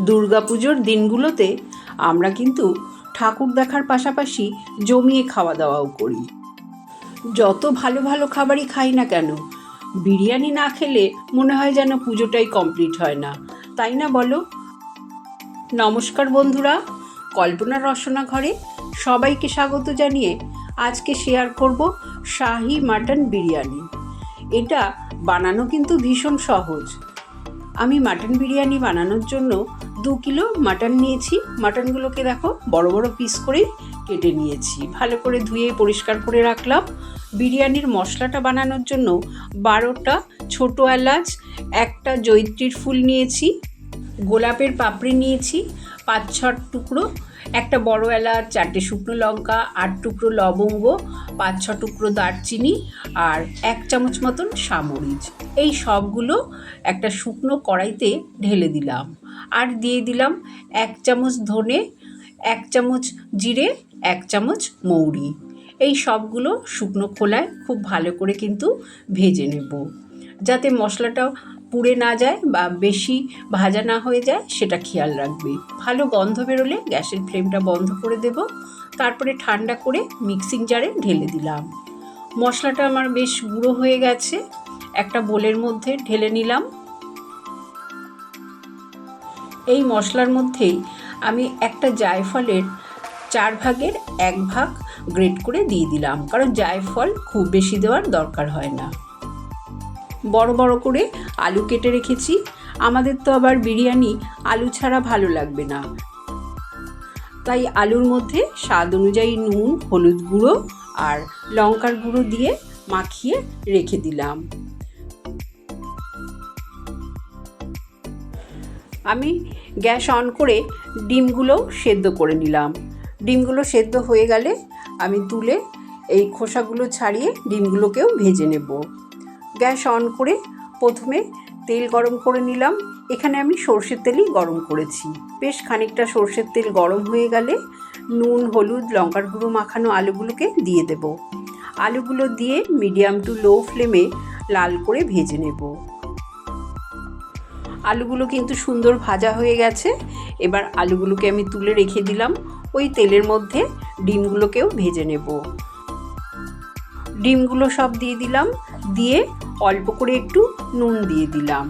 দুর্গাপুজোর দিনগুলোতে আমরা কিন্তু ঠাকুর দেখার পাশাপাশি জমিয়ে খাওয়া দাওয়াও করি। যত ভালো ভালো খাবারই খাই না কেন, বিরিয়ানি না খেলে মনে হয় যেন পুজোটাই কমপ্লিট হয় না। তাই না বলো? নমস্কার বন্ধুরা, কল্পনা রসনা ঘরে সবাইকে স্বাগত জানিয়ে আজকে শেয়ার করব শাহি মাটন বিরিয়ানি। এটা বানানো কিন্তু ভীষণ সহজ। আমি মাটন বিরিয়ানি বানানোর জন্য দু কিলো মাটন নিয়েছি। মাটনগুলোকে দেখো, বড় বড় পিস করে কেটে নিয়েছি। ভালো করে ধুয়ে পরিষ্কার করে রাখলাম। বিরিয়ানির মশলাটা বানানোর জন্য বারোটা ছোটো এলাচ, একটা জৈত্রীর ফুল নিয়েছি, গোলাপের পাপড়ি নিয়েছি, পাঁচ ছ টুকরো, একটা বড় এলাচ, চারটে শুকনো লঙ্কা, আট টুকরো লবঙ্গ, পাঁচ ছ টুকরো দারচিনি আর এক চামচ মতন সামরিচ। এই সবগুলো একটা শুকনো কড়াইতে ঢেলে দিলাম। আর দিয়ে দিলাম এক চামচ ধনে, এক চামচ জিরে, এক চামচ মৌরি। এই সবগুলো শুকনো খোলায় খুব ভালো করে কিন্তু ভেজে নেব। যাতে মশলাটা পুড়ে না যায় বা বেশি ভাজা না হয়ে যায়, সেটা খেয়াল রাখবে। ভালো গন্ধ বেরোলে গ্যাসের ফ্লেমটা বন্ধ করে দেব। তারপরে ঠান্ডা করে মিক্সিং জারে ঢেলে দিলাম। মশলাটা আমার বেশ গুঁড়ো হয়ে গেছে। একটা বোলের মধ্যে ঢেলে নিলাম। এই মশলার মধ্যেই আমি একটা জায়ফলের চার ভাগের এক ভাগ গ্রেট করে দিয়ে দিলাম, কারণ জায়ফল খুব বেশি দেওয়ার দরকার হয় না। বড় বড় করে আলু কেটে রেখেছি, আমাদের তো আবার বিরিয়ানি আলু ছাড়া ভালো লাগবে না। তাই আলুর মধ্যে স্বাদ অনুযায়ী নুন, হলুদ গুঁড়ো আর লঙ্কার গুঁড়ো দিয়ে মাখিয়ে রেখে দিলাম। আমি গ্যাস অন করে ডিমগুলো সেদ্ধ করে নিলাম। ডিমগুলো সেদ্ধ হয়ে গেলে আমি তুলে এই খোসাগুলো ছাড়িয়ে ডিমগুলোকেও ভেজে নেব। গ্যাস অন করে প্রথমে তেল গরম করে নিলাম। এখানে আমি সর্ষের তেলই গরম করেছি। বেশ খানিকটা সর্ষের তেল গরম হয়ে গেলে নুন, হলুদ, লঙ্কার গুঁড়ো মাখানো আলুগুলোকে দিয়ে দেব। আলুগুলো দিয়ে মিডিয়াম টু লো ফ্লেমে লাল করে ভেজে নেব। আলুগুলো কিন্তু সুন্দর ভাজা হয়ে গেছে। এবার আলুগুলোকে আমি তুলে রেখে দিলাম। ওই তেলের মধ্যে ডিমগুলোকেও ভেজে নেব। ডিমগুলো সব দিয়ে দিলাম। দিয়ে অল্প করে একটু নুন দিয়ে দিলাম।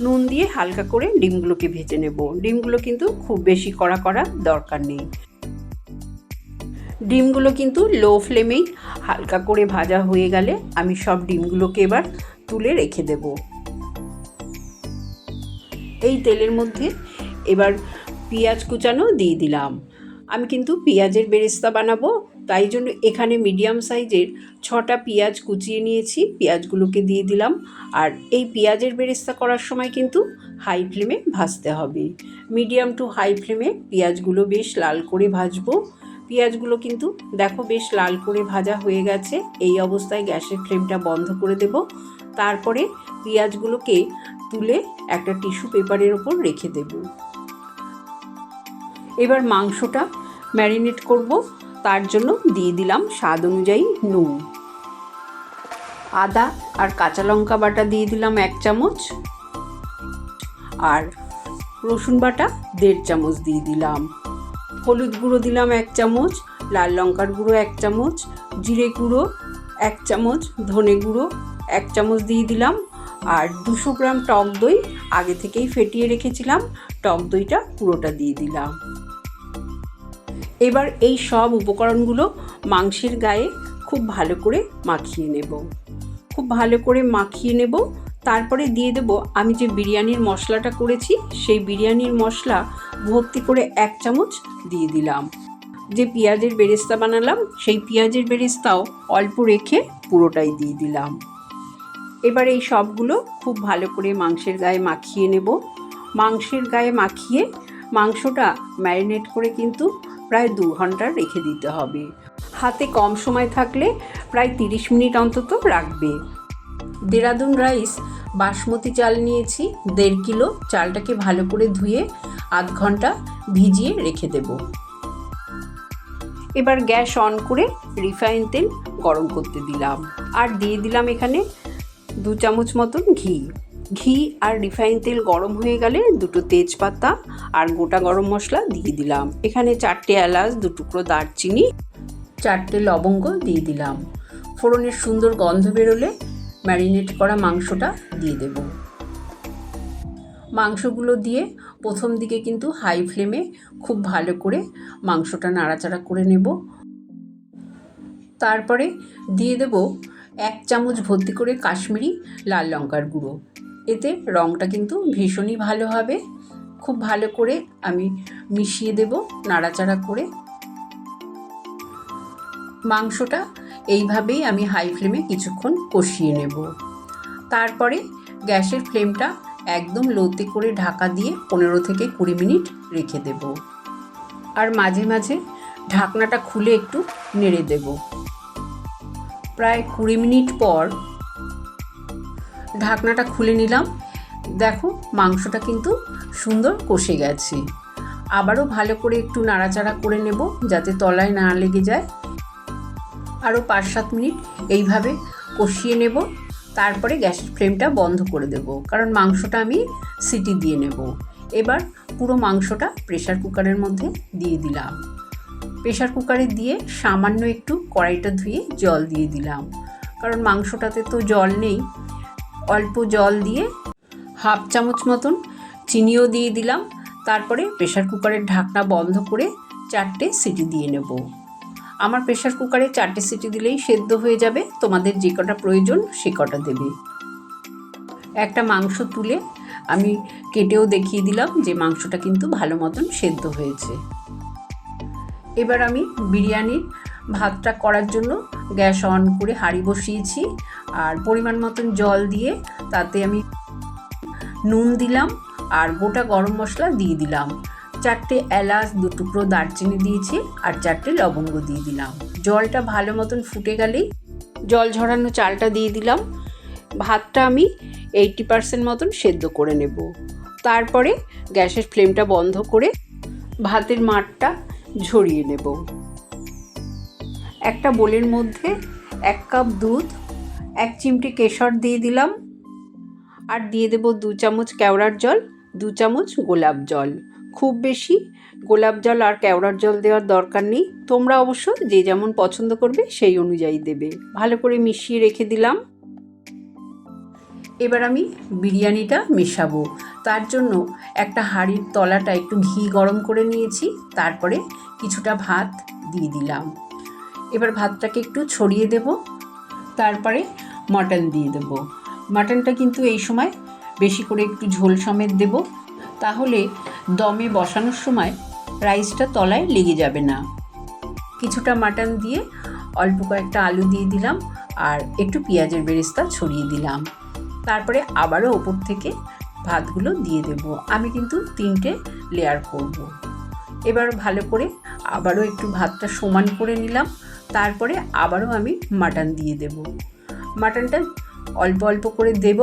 নুন দিয়ে হালকা করে ডিমগুলোকে ভেজে নেব। ডিমগুলো কিন্তু খুব বেশি কড়া করা দরকার নেই। ডিমগুলো কিন্তু লো ফ্লেমেই হালকা করে ভাজা হয়ে গেলে আমি সব ডিমগুলোকে এবার তুলে রেখে দেব। এই তেলের মধ্যে এবার পেঁয়াজ কুচানো দিয়ে দিলাম। আমি কিন্তু পেঁয়াজের বেরেস্তা বানাবো, তাই জন্য এখানে মিডিয়াম সাইজের ছটা পেঁয়াজ কুচিয়ে নিয়েছি, পেঁয়াজগুলোকে দিয়ে দিলাম। আর এই পেঁয়াজের বেরেস্তা করার সময় কিন্তু হাই ফ্লেমে ভাজতে হবে। মিডিয়াম টু হাই ফ্লেমে পেঁয়াজগুলো বেশ লাল করে ভাজবো। পেঁয়াজগুলো কিন্তু দেখো বেশ লাল করে ভাজা হয়ে গেছে, এই অবস্থায় গ্যাসের ফ্লেমটা বন্ধ করে দেব। তারপরে পেঁয়াজগুলোকে তুলে একটা টিস্যু পেপারের ওপর রেখে দেব। এবার মাংসটা ম্যারিনেট করব। তার জন্য দিয়ে দিলাম স্বাদ অনুযায়ী নুন। আদা আর কাঁচা লঙ্কা বাটা দিয়ে দিলাম এক চামচ। আর রসুন বাটা দেড় চামচ দিয়ে দিলাম। হলুদ গুঁড়ো দিলাম এক চামচ, লাল লঙ্কার গুঁড়ো এক চামচ, জিরে গুঁড়ো এক চামচ, ধনে গুঁড়ো এক চামচ দিয়ে দিলাম। আর দুশো গ্রাম টক দই আগে থেকেই ফেটিয়ে রেখেছিলাম। টক দইটা পুরোটা দিয়ে দিলাম। এবার এই সব উপকরণগুলো মাংসের গায়ে খুব ভালো করে মাখিয়ে নেব। খুব ভালো করে মাখিয়ে নেব। তারপরে দিয়ে দেব, আমি যে বিরিয়ানির মশলাটা করেছি, সেই বিরিয়ানির মশলা ভর্তি করে এক চামচ দিয়ে দিলাম। যে পেঁয়াজের বেরেস্তা বানালাম, সেই পেঁয়াজের বেরেস্তাও অল্প রেখে পুরোটাই দিয়ে দিলাম। এবার এই সবগুলো খুব ভালো করে মাংসের গায়ে মাখিয়ে নেব। মাংসের গায়ে মাখিয়ে মাংসটা ম্যারিনেট করে কিন্তু প্রায় দু ঘণ্টা রেখে দিতে হবে। হাতে কম সময় থাকলে প্রায় তিরিশ মিনিট অন্তত রাখবে। দেরাদুন রাইস, বাসমতি চাল নিয়েছি, দেড় কিলো চালটাকে ভালো করে ধুয়ে আধ ঘণ্টা ভিজিয়ে রেখে দেব। এবার গ্যাস অন করে রিফাইন তেল গরম করতে দিলাম। আর দিয়ে দিলাম এখানে দু চামচ মতন ঘি। ঘি আর রিফাইন তেল গরম হয়ে গেলে দুটো তেজপাতা আর গোটা গরম মশলা দিয়ে দিলাম। এখানে চারটে এলাচ, দু টুকরো দারচিনি, চারটে লবঙ্গ দিয়ে দিলাম। ফোড়নের সুন্দর গন্ধ বেরোলে ম্যারিনেট করা মাংসটা দিয়ে দেব। মাংসগুলো দিয়ে প্রথম দিকে কিন্তু হাই ফ্লেমে খুব ভালো করে মাংসটা নাড়াচাড়া করে নেব। তারপরে দিয়ে দেব এক চামচ ভর্তি করে কাশ্মীরি লাল লঙ্কার গুঁড়ো। এতে রঙটা কিন্তু ভীষণই ভালো হবে। খুব ভালো করে আমি মিশিয়ে দেব নাড়াচাড়া করে। মাংসটা এইভাবেই আমি হাই ফ্লেমে কিছুক্ষণ কষিয়ে নেব। তারপরে গ্যাসের ফ্লেমটা একদম লোতে করে ঢাকা দিয়ে পনেরো থেকে কুড়ি মিনিট রেখে দেব। আর মাঝে মাঝে ঢাকনাটা খুলে একটু নেড়ে দেব। প্রায় কুড়ি মিনিট পর ঢাকনাটা খুলে নিলাম। দেখো, মাংসটা কিন্তু সুন্দর কষে গেছে। আবারও ভালো করে একটু নাড়াচাড়া করে নেব যাতে তলায় না লেগে যায়। আরও পাঁচ সাত মিনিট এইভাবে কষিয়ে নেব। তারপরে গ্যাসের ফ্লেমটা বন্ধ করে দেব, কারণ মাংসটা আমি সিটি দিয়ে নেব। এবার পুরো মাংসটা প্রেশার কুকারের মধ্যে দিয়ে দিলাম। প্রেশার কুকারে দিয়ে সামান্য একটু কড়াইটা ধুয়ে জল দিয়ে দিলাম। কারণ মাংসটাতে তো জল নেই। অল্প জল দিয়ে হাফ চামচ মতন চিনিও দিয়ে দিলাম। তারপরে প্রেশার কুকারের ঢাকনা বন্ধ করে চারটে সিটি দিয়ে নেব। আমার প্রেশার কুকারে চারটে সিটি দিলেই সেদ্ধ হয়ে যাবে। তোমাদের যে কটা প্রয়োজন সে কটা দেবে। একটা মাংস তুলে আমি কেটেও দেখিয়ে দিলাম যে মাংসটা কিন্তু ভালো মতন সেদ্ধ হয়েছে। এবার আমি বিরিয়ানির ভাতটা করার জন্য গ্যাস অন করে হাঁড়ি বসিয়েছি আর পরিমাণ মতন জল দিয়ে তাতে আমি নুন দিলাম আর গোটা গরম মশলা দিয়ে দিলাম। চারটে এলাচ, দু টুকরো দারচিনি দিয়েছি আর চারটে লবঙ্গ দিয়ে দিলাম। জলটা ভালো মতন ফুটে গেলেই জল ঝরানো চালটা দিয়ে দিলাম। ভাতটা আমি এইটি পারসেন্ট মতন সেদ্ধ করে নেব। তারপরে গ্যাসের ফ্লেমটা বন্ধ করে ভাতের মাঠটা ঝরিয়ে নেব। একটা বোলের মধ্যে এক কাপ দুধ, এক চিমটি কেশর দিয়ে দিলাম আর দিয়ে দেব দু চামচ কেওড়ার জল, দু চামচ গোলাপ জল। খুব বেশি গোলাপ জল আর কেওড়ার জল দেওয়ার দরকার নেই। তোমরা অবশ্য যে যেমন পছন্দ করবে সেই অনুযায়ী দেবে। ভালো করে মিশিয়ে রেখে দিলাম। এবার আমি বিরিয়ানিটা মেশাবো। তার জন্য একটা হাঁড়ির তলাটা একটু ঘি গরম করে নিয়েছি, তারপরে কিছুটা ভাত দিয়ে দিলাম। এবার ভাতটাকে একটু ছড়িয়ে দেব, তারপরে মটন দিয়ে দেব। মাটনটা কিন্তু এই সময় বেশি করে একটু ঝোল সমেত দেব, তাহলে দমে বসানোর সময় রাইসটা তলায় লেগে যাবে না। কিছুটা মাটন দিয়ে অল্প কয়েকটা আলু দিয়ে দিলাম, আর একটু পেঁয়াজের বেরেস্তা ছড়িয়ে দিলাম। তারপরে আবারও ওপর থেকে ভাতগুলো দিয়ে দেব। আমি কিন্তু তিনটে লেয়ার করব। এবার ভালো করে আবারও একটু ভাতটা সমান করে নিলাম। তারপরে আবারও আমি মাটন দিয়ে দেব। মাটনটা অল্প অল্প করে দেব।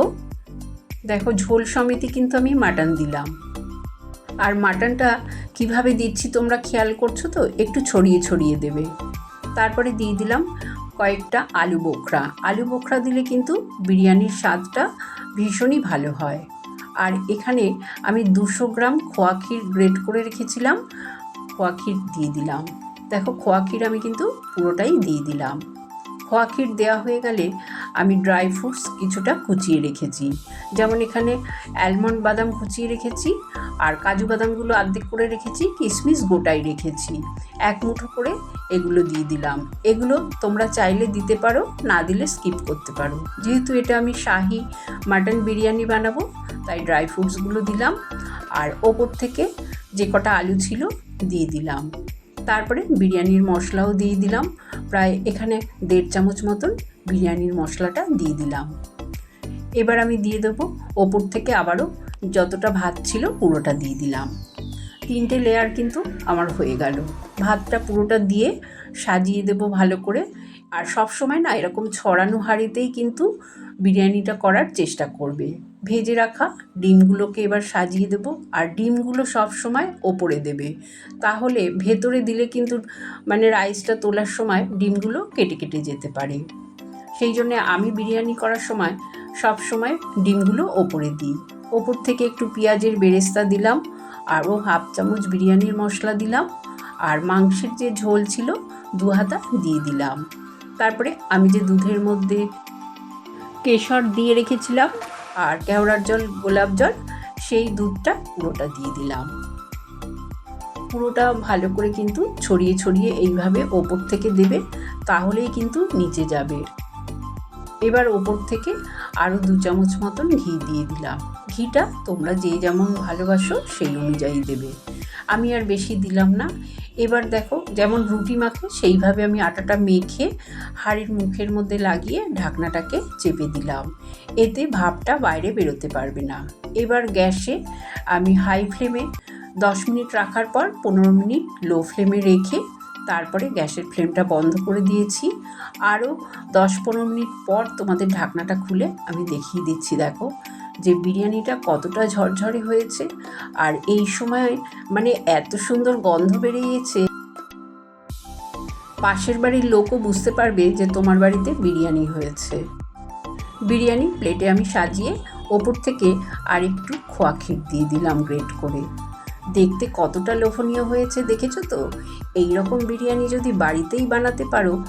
দেখো ঝোল সমেতই কিন্তু আমি মাটন দিলাম। আর মাটনটা কীভাবে দিচ্ছি তোমরা খেয়াল করছ তো? একটু ছড়িয়ে ছড়িয়ে দেবে। তারপরে দিয়ে দিলাম কয়েকটা আলু বোখরা। আলু বোখরা দিলে কিন্তু বিরিয়ানির স্বাদটা ভীষণই ভালো হয়। আর এখানে আমি দুশো গ্রাম খোয়া ক্ষীর গ্রেট করে রেখেছিলাম, খোয়া ক্ষীর দিয়ে দিলাম। দেখো, খোয়া ক্ষীর আমি কিন্তু পুরোটাই দিয়ে দিলাম। খোয়া ক্ষীর দেওয়া হয়ে গেলে আমি ড্রাই ফ্রুটস কিছুটা কুচিয়ে রেখেছি। যেমন এখানে অ্যালমন্ড বাদাম কুচিয়ে রেখেছি আর কাজু বাদামগুলো আর্ধেক করে রেখেছি কিশমিশ গোটাই রেখেছি। এক মুঠো করে এগুলো দিয়ে দিলাম। এগুলো তোমরা চাইলে দিতে পারো, না দিলে স্কিপ করতে পারো। যেহেতু এটা আমি শাহি মাটন বিরিয়ানি বানাবো, তাই ড্রাই ফ্রুটসগুলো দিলাম আর ওপর থেকে যে কটা আলু ছিল দিয়ে দিলাম। তারপরে বিরিয়ানির মশলাও দিয়ে দিলাম। প্রায় এখানে দেড় চামচ মতন বিরিয়ানির মশলাটা দিয়ে দিলাম। এবার আমি দিয়ে দেবো ওপর থেকে আবারও যতটা ভাত ছিল পুরোটা দিয়ে দিলাম। তিনটে লেয়ার কিন্তু আমার হয়ে গেল। ভাতটা পুরোটা দিয়ে সাজিয়ে দেব ভালো করে। আর সব সময় না এরকম ছড়ানো হাঁড়িতেই কিন্তু বিরিয়ানিটা করার চেষ্টা করবে। ভেজে রাখা ডিমগুলোকে এবার সাজিয়ে দেব। আর ডিমগুলো সব সময় ওপরে দেবে। তাহলে ভেতরে দিলে কিন্তু মানে রাইসটা তোলার সময় ডিমগুলো কেটে কেটে যেতে পারে। সেই জন্য আমি বিরিয়ানি করার সময় সব সময় ডিমগুলো ওপরে দিই। ওপর থেকে একটু পেঁয়াজের বেরেস্তা দিলাম, আরও হাফ চামচ বিরিয়ানির মশলা দিলাম, আর মাংসের যে ঝোল ছিল দু হাতা দিয়ে দিলাম। তারপরে আমি যে দুধের মধ্যে কেশর দিয়ে রেখেছিলাম আর কেওড়ার জল, গোলাপ জল, সেই দুধটা পুরোটা দিয়ে দিলাম। পুরোটা ভালো করে কিন্তু ছড়িয়ে ছড়িয়ে এইভাবে ওপর থেকে দেবে, তাহলেই কিন্তু নিচে যাবে। এবার ওপর থেকে আরও দু চামচ মতন ঘি দিয়ে দিলাম। ঘিটা তোমরা যে যেমন ভালোবাসো সেই অনুযায়ী দেবে। আমি আর বেশি দিলাম না। এবার দেখো, যেমন রুটি মাখে, সেইভাবে আমি আটাটা মেখে হাড়ির মুখের মধ্যে লাগিয়ে ঢাকনাটাকে চেপে দিলাম। এতে ভাপটা বাইরে বেরোতে পারবে না। এবার গ্যাসে আমি হাই ফ্লেমে দশ মিনিট রাখার পর পনেরো মিনিট লো ফ্লেমে রেখে তারপরে গ্যাসের ফ্লেমটা বন্ধ করে দিয়েছি। আরও দশ পনেরো মিনিট পর তোমাদের ঢাকনাটা খুলে আমি দেখিয়ে দিচ্ছি, দেখো যে বিরিয়ানিটা কতটা ঝরঝরে হয়েছে। আর এই সময় মানে এত সুন্দর গন্ধ বেরিয়েছে। পাশের বাড়ির লোকও বুঝতে পারবে যে তোমার বাড়িতে বিরিয়ানি হয়েছে। বিরিয়ানি প্লেটে আমি সাজিয়ে ওপর থেকে আর একটু খোয়া ক্ষীর দিয়ে দিলাম গ্রেট করে। দেখতে কতটা লোভনীয় হয়েছে দেখেছ তো? এই রকম বিরিয়ানি যদি বাড়িতেই বানাতে পারো,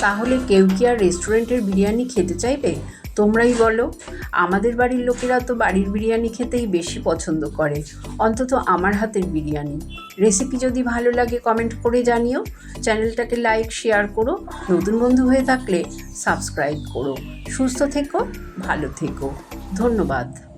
তাহলে কেউ কি আর রেস্টুরেন্টের বিরিয়ানি খেতে চাইবে? তোমরাই বলো। আমাদের বাড়ির লোকেরা তো বাড়ির বিরিয়ানি খেতেই বেশি পছন্দ করে, অন্তত আমার হাতের বিরিয়ানি। রেসিপি যদি ভালো লাগে কমেন্ট করে জানিও। চ্যানেলটাকে লাইক, শেয়ার করো। নতুন বন্ধু হয়ে থাকলে সাবস্ক্রাইব করো। সুস্থ থেকো, ভালো থেকো। ধন্যবাদ।